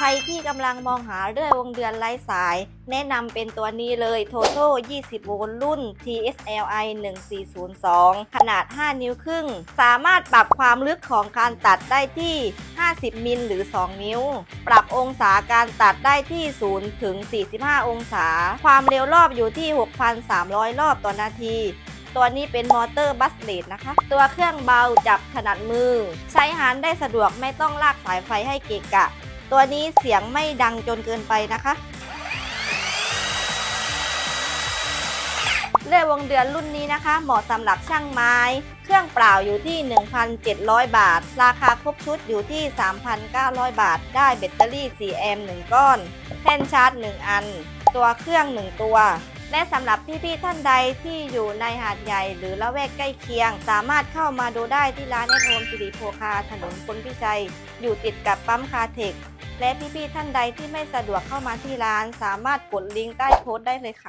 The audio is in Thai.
ใครที่กำลังมองหาเรื่อยวงเดือนไร้สาย แนะนำเป็นตัวนี้เลย Toto 20 โวลต์รุ่น TSLI 1402 ขนาด 5 นิ้วครึ่ง สามารถปรับความลึกของการตัดได้ที่ 50 มิลหรือ 2 นิ้ว ปรับองศาการตัดได้ที่ 0 ถึง 45 องศา ความเร็วรอบอยู่ที่ 6,300 รอบต่อนาทีตัวนี้เป็นมอเตอร์บัสเลดนะคะ ตัวเครื่องเบาจับถนัดมือ ใช้หานได้สะดวกไม่ต้องลากสายไฟให้เกะกะ ตัวนี้เสียงไม่ดังจนเกินไปนะคะเลื่อยวงเดือนรุ่นนี้นะคะ เหมาะสำหรับช่างไม้ เครื่องเปล่าอยู่ที่ 1,700 บาท ราคาครบชุดอยู่ที่ 3,900 บาท ได้แบตเตอรี่ 4 แอมป์1ก้อน แท่นชาร์จ 1 อัน ตัวเครื่อง 1 ตัว และสำหรับพี่ๆท่านใดที่อยู่ในหาดใหญ่หรือละแวกใกล้เคียง สามารถเข้ามาดูได้ที่ร้านแอทโฮมสิริโภคาถนนพลพิชัย อยู่ติดกับปั๊มคาเทค และพี่ๆท่านใดที่ไม่สะดวกเข้ามาที่ร้าน สามารถกดลิงก์ใต้โพสต์ได้เลยค่ะ